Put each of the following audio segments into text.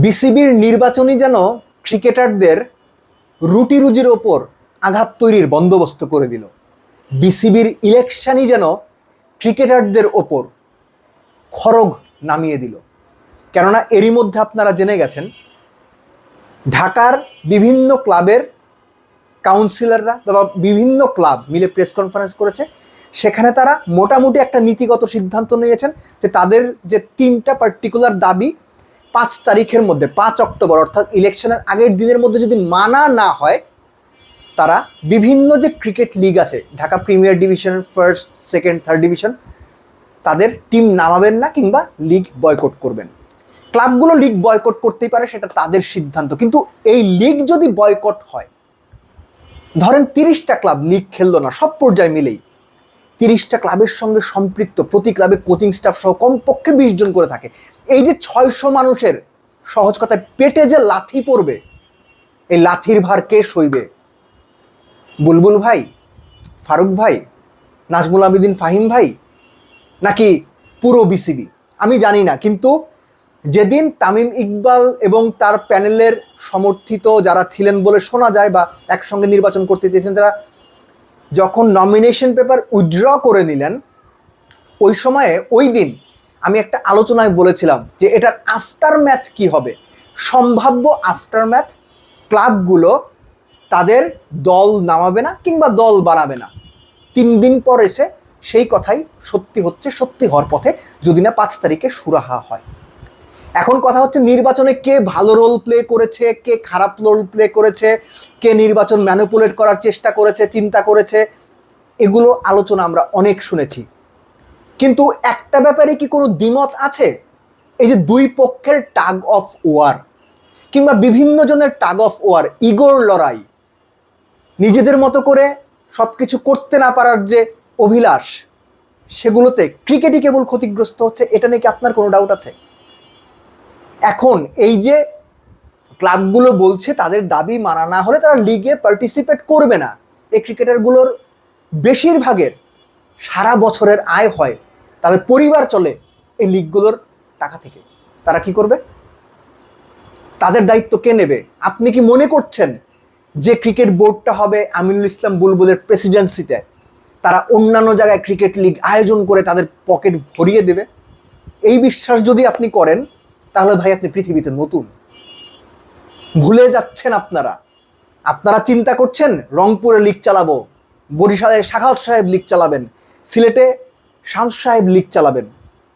বিসিবির নির্বাচনী যেন ক্রিকেটারদের রুটি রুজির ওপর আঘাত তৈরির বন্দোবস্ত করে দিল। বিসিবির ইলেকশনই যেন ক্রিকেটারদের ওপর খরগ নামিয়ে দিল। কেননা এরই মধ্যে আপনারা জেনে গেছেন, ঢাকার বিভিন্ন ক্লাবের কাউন্সিলররা বা বিভিন্ন ক্লাব মিলে প্রেস কনফারেন্স করেছে। সেখানে তারা মোটামুটি একটা নীতিগত সিদ্ধান্ত নিয়েছেন যে তাদের যে তিনটা পার্টিকুলার দাবি পাঁচ তারিখের মধ্যে, পাঁচ অক্টোবর, অর্থাৎ ইলেকশনের আগের দিনের মধ্যে যদি মানা না হয়, তারা বিভিন্ন যে ক্রিকেট লিগ আছে, Dhaka premier division, first, second, third division, তাদের টিম নামাবেন না কিংবা লিগ বয়কট করবেন। ক্লাবগুলো লিগ বয়কট করতেই পারে, সেটা তাদের সিদ্ধান্ত। কিন্তু এই লিগ যদি বয়কট হয়, ধরেন তিরিশটা ক্লাব লিগ খেললো না, সব পর্যায়ে মিলেই তিরিশটা ক্লাবের সঙ্গে সম্পৃক্ত, প্রতি ক্লাবে কোচিং স্টাফ সহ কমপক্ষে বিশ জন করে থাকে। এই যে ছয়শো মানুষের সহজ কথায় পেটে যে লাথি পড়বে, এই লাথির ভার কে সইবে? বুলবুল ভাই? ফারুক ভাই? নাজমুল আবিদিন ফাহিম ভাই? নাকি পুরো বিসিবি আমি জানি না, কিন্তু যেদিন তামিম ইকবাল এবং তার প্যানেলের সমর্থিত যারা ছিলেন বলে শোনা যায় বা একসঙ্গে নির্বাচন করতে চেয়েছেন, যারা যখন নমিনেশন পেপার উইথড্র করে নিলেন, ওই সময়ে ওই দিন আমি একটা আলোচনায় বলেছিলাম যে এটার আফটার ম্যাথ কি হবে। সম্ভাব্য আফটার ম্যাথ ক্লাবগুলো তাদের দল নামাবে না কিংবা দল বানাবে না। তিন দিন পর এসে সেই কথাই সত্যি হচ্ছে, সত্যি হওয়ার পথে, যদি না পাঁচ তারিখে সুরাহা হয়। এখন কথা হচ্ছে নির্বাচনে কে ভালো রোল প্লে করেছে, কে খারাপ রোল প্লে করেছে, কে নির্বাচন ম্যানুপুলেট করার চেষ্টা করেছে, চিন্তা করেছে, এগুলো আলোচনা আমরা অনেক শুনেছি। কিন্তু একটা ব্যাপারে কি কোনো দ্বিমত আছে? এই যে দুই পক্ষের টাগ অফ ওয়ার কিংবা বিভিন্ন জনের টাগ অফ ওয়ার ইগোর লড়াই, নিজেদের মতো করে সব কিছু করতে না পারার যে অভিলাষ, সেগুলোতে ক্রিকেটই কেবল ক্ষতিগ্রস্ত হচ্ছে, এটা নিয়ে কি আপনার কোনো ডাউট আছে? এখন এই যে ক্লাবগুলো বলছে, তাদের দাবি মানা না হলে তারা লিগে পার্টিসিপেট করবে না। এই ক্রিকেটারগুলোর বেশিরভাগের সারা বছরের আয় হয় তাদের পরিবার চলে এই লিগগুলোর টাকা থেকে। তারা কি করবে? তাদের দায়িত্ব কে নেবে? আপনি কি মনে করছেন যে ক্রিকেট বোর্ডটা হবে আমিনুল ইসলাম বুলবুলের প্রেসিডেন্সিতে তারা অন্যান্য জায়গায় ক্রিকেট লিগ আয়োজন করে তাদের পকেট ভরিয়ে দেবে? এই বিশ্বাস যদি আপনি করেন তাহলে ভাই আপনি পৃথিবীতে নতুন। ভুলে যাচ্ছেন আপনারা। আপনারা চিন্তা করছেন, রংপুরে লিগ চালাবো, বরিশালে শাখাত সাহেব লিগ চালাবেন, সিলেটে শামস সাহেব লিগ চালাবেন।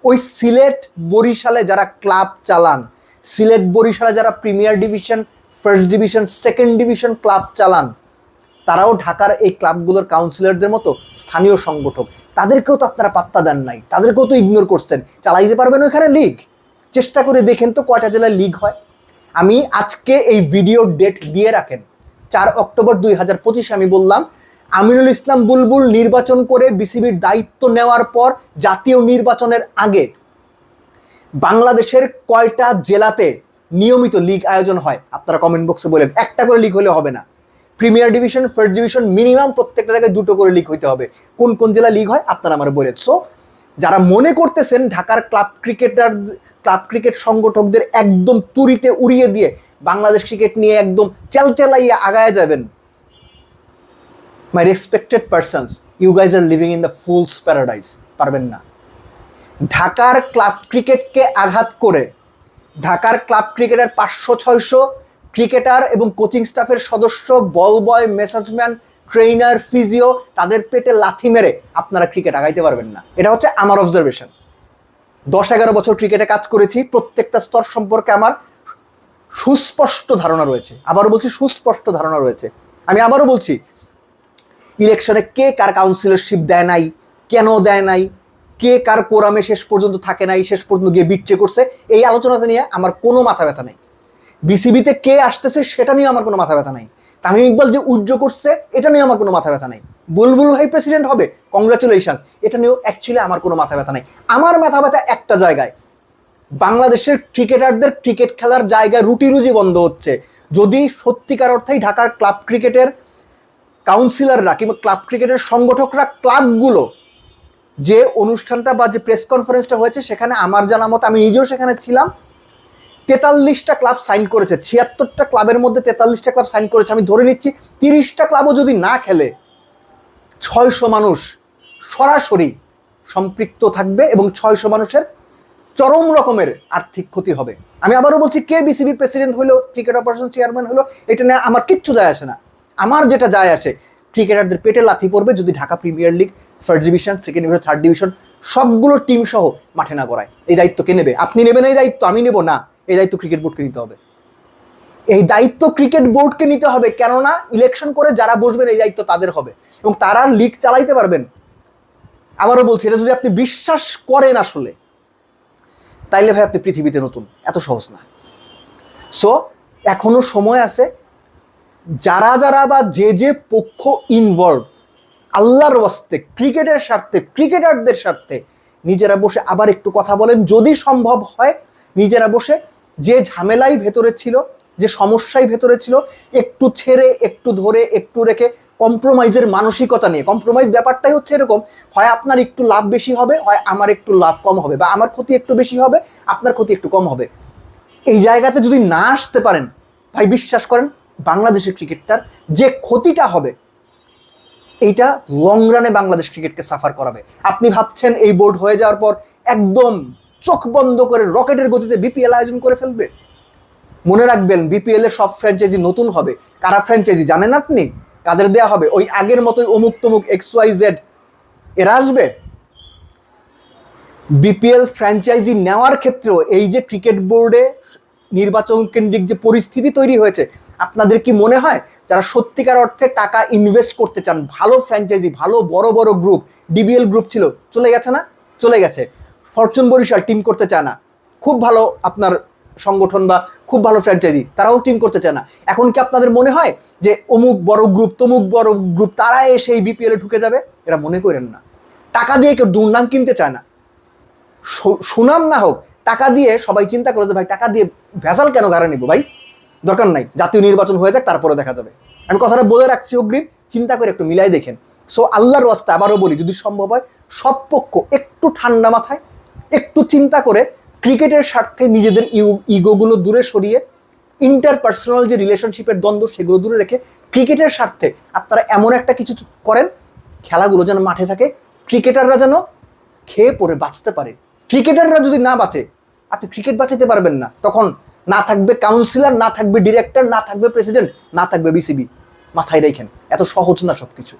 ওই সিলেট বরিশালে যারা ক্লাব চালান, সিলেট বরিশালে যারা premier division first division second division club চালান, তারাও ঢাকার এই ক্লাবগুলোর কাউন্সিলরদের মতো স্থানীয় সংগঠক। তাদেরকেও তো আপনারা পাত্তা দেন নাই, তাদেরকেও তো ইগনোর করছেন। চালাইতে পারবেন ওইখানে লিগ চেষ্টা করে দেখেন তো কয়টা জেলায় লিগ হয়। আমি আজকে এই ভিডিও ডেট দিয়ে রাখেন। চার অক্টোবর দুই আমি বললাম, আমিনুল ইসলাম বুলবুল নির্বাচন করে বিসিবির দায়িত্ব নেওয়ার পর জাতীয় নির্বাচনের আগে বাংলাদেশের কয়টা জেলাতে নিয়মিত লিগ আয়োজন হয়? আপনারা কমেন্ট বক্সে বলেন। একটা করে লিগ হলে হবে না। Premier division first division minimum প্রত্যেকটা জায়গায় দুটো করে লিগ হইতে হবে। কোন কোন জেলা লিগ হয়? আপনারা আমার বলেন। সো যারা মনে করতেছেন ঢাকার ক্লাব ক্রিকেটার, ক্লাব ক্রিকেট সংগঠকদের একদম তুরিতে উড়িয়ে দিয়ে বাংলাদেশ ক্রিকেট নিয়ে একদম চেলচেলাইয়া আগায় যাবেন। My respected persons you guys are living in the fool's paradise পারবেন না। ঢাকার ক্লাব ক্রিকেটকে আঘাত করে, ঢাকার ক্লাব ক্রিকেটের পাঁচশো, ছয়শো ক্রিকেটার এবং কোচিং স্টাফের সদস্য, বল বয়, মেসাজম্যান ট্রেনার ফিজিও, তাদের পেটে লাথি মেরে আপনারা ক্রিকেট আগাইতে পারবেন না। এটা হচ্ছে আমার অবজারভেশন দশ এগারো বছর ক্রিকেটে কাজ করেছি, প্রত্যেকটা স্তর সম্পর্কে আমার সুস্পষ্ট ধারণা রয়েছে। আবারও বলছি, সুস্পষ্ট ধারণা রয়েছে। আমি আবারও বলছি, ইলেকশনে কে কার কাউন্সিলরশিপ দেয় নাই, কেন দেয় নাই, কে কার কোরামে শেষ পর্যন্ত থাকে নাই, শেষ পর্যন্ত গিয়ে বিট্রে করছে, এই আলোচনাটা নিয়ে আমার কোনো মাথা ব্যথা নেই। বিসিবিতে কে আসতেছে সেটা নিয়ে আমার কোনো মাথা ব্যথা নাই। তামিম ইকবাল যে উজ্জ্ব করছে, এটা নিয়ে আমার কোনো মাথা ব্যথা নাই। বুলবুল ভাই প্রেসিডেন্ট হবে কংগ্রাচুলেশনস এটা নিয়েও অ্যাকচুয়ালি আমার কোনো মাথা ব্যথা নাই। আমার মাথা ব্যথা একটা জায়গায়, বাংলাদেশের ক্রিকেটারদের ক্রিকেট খেলার জায়গায় রুটি রুজি বন্ধ হচ্ছে। যদি সত্যিকার অর্থেই ঢাকার ক্লাব ক্রিকেটের কাউন্সিলররা কিংবা ক্লাব ক্রিকেটের সংগঠকরা ক্লাবগুলো যে অনুষ্ঠানটা বা যে প্রেস কনফারেন্সটা হয়েছে, সেখানে আমার জানা মতো আমি নিজেও সেখানে ছিলাম। তেতাল্লিশটা ক্লাব সাইন করেছে, ছিয়াত্তরটা ক্লাবের মধ্যে তেতাল্লিশটা ক্লাব সাইন করেছে। আমি ধরে নিচ্ছি, তিরিশটা ক্লাবও যদি না খেলে, ছয়শো মানুষ সরাসরি সম্পৃক্ত থাকবে এবং ছয়শো মানুষের চরম রকমের আর্থিক ক্ষতি হবে। আমি আবারও বলছি কে বিসিবির প্রেসিডেন্ট হলো ক্রিকেট অপারেশন চেয়ারম্যান হলো এটা নিয়ে আমার কিচ্ছু যায় আসে না। আমার যেটা যায় আসে ক্রিকেটারদের পেটে লাথি পড়বে যদি Dhaka premier league first division second division third division সবগুলো টিম সহ মাঠে না করায় এই দায়িত্ব কে নেবে? আপনি নেবেন এই দায়িত্ব, আমি নেব না। এই দায়িত্ব ক্রিকেট বোর্ডকে নিতে হবে। এই দায়িত্ব ক্রিকেট বোর্ডকে নিতে হবে কেননা ইলেকশন করে যারা বসবেন এই দায়িত্ব তাদের হবে এবং তারা লিগ চালাইতে পারবেন। আবারও বলছি, এটা যদি আপনি বিশ্বাস করেন আসলে, তাইলে ভাই আপনি পৃথিবীতে নতুন, এত সহজ না। সো এখনও সময় আছে, যারা যারা বা যে যে পক্ষ ইনভলভ আল্লাহর ওয়াস্তে, ক্রিকেটের স্বার্থে, ক্রিকেটারদের স্বার্থে, নিজেরা বসে আবার একটু কথা বলেন, যদি সম্ভব হয়, নিজেরা বসে যে ঝামেলাই ভেতরে ছিল, যে সমস্যাই ভেতরে ছিল, একটু ছেড়ে, একটু ধরে, একটু রেখে কম্প্রোমাইজের মানসিকতা নিয়ে। কম্প্রোমাইজ ব্যাপারটাই হচ্ছে এরকম, হয় আপনার একটু লাভ বেশি হবে, হয় আমার একটু লাভ কম হবে, বা আমার ক্ষতি একটু বেশি হবে, আপনার ক্ষতি একটু কম হবে। এই জায়গাতে যদি না আসতে পারেন, ভাই বিশ্বাস করেন, বাংলাদেশের ক্রিকেটটার যে ক্ষতিটা হবে, এইটা লং রানে বাংলাদেশ ক্রিকেটকে সাফার করাবে। আপনি ভাবছেন এই বোর্ড হয়ে যাওয়ার পর একদম চোখ বন্ধ করে রকেটের গতিতে বিপিএল আয়োজন করে ফেলবে। মনে রাখবেন বিপিএল এর সব ফ্র্যাঞ্চাইজি নতুন হবে। কারা ফ্র্যাঞ্চাইজি জানেন আপনি? কাদের দেয়া হবে? ওই আগের মতোই অমুক তমুক এক্স ওয়াই জেড এরা আসবে? বিপিএল ফ্র্যাঞ্চাইজি নেওয়ার ক্ষেত্রেও এই যে ক্রিকেট বোর্ডে নির্বাচন কেন্দ্রিক যে পরিস্থিতি তৈরি হয়েছে, আপনাদের কি মনে হয়? যারা সত্যিকার অর্থে টাকা ইনভেস্ট করতে চান, ভালো ফ্র্যাঞ্চাইজি ভালো বড় বড় গ্রুপ ডিবিএল গ্রুপ ছিল, চলে গেছে না? চলে গেছে। ফরচুন বরিশাল টিম করতে চায় না। খুব ভালো আপনার সংগঠন বা খুব ভালো ফ্র্যাঞ্চাইজি তারাও টিম করতে চায় না। এখন কি আপনাদের মনে হয় যে অমুক বড় গ্রুপ তমুক বড় গ্রুপ তারা এসে এই বিপিএল ঢুকে যাবে? এরা মনে করেন না। টাকা দিয়ে কেউ দুর্নাম কিনতে চায় না। সুনাম না হোক, টাকা দিয়ে সবাই চিন্তা করে যে, ভাই, টাকা দিয়ে ভেজাল কেন গাড়া নিব? ভাই, দরকার নাই। জাতীয় নির্বাচন হয়ে যাক, তারপরে দেখা যাবে। আমি কথাটা বলে রাখছি অগ্রিম, চিন্তা করে একটু মিলাই দেখেন। সো আল্লাহর ওয়াস্তে আবারও বলি, যদি সম্ভব হয়, সব পক্ষ একটু ঠান্ডা মাথায় একটু চিন্তা করে ক্রিকেটের স্বার্থে নিজেদের ইগোগুলো দূরে সরিয়ে ইন্টারপার্সোনাল যে রিলেশনশিপের দ্বন্দ্ব, সেগুলো দূরে রেখে ক্রিকেটের স্বার্থে আপনারা এমন একটা কিছু করেন, খেলাগুলো যেন মাঠে থাকে, ক্রিকেটাররা যেন খেয়ে পড়ে, বাঁচতে পারে। ক্রিকেটাররা যদি না বাঁচে, আপনি ক্রিকেট বাঁচাতে পারবেন না। তখন না থাকবে কাউন্সিলর না থাকবে ডিরেক্টর না থাকবে প্রেসিডেন্ট না থাকবে বিসিবি মাথায় রেখেন, এত সহজ না সবকিছু।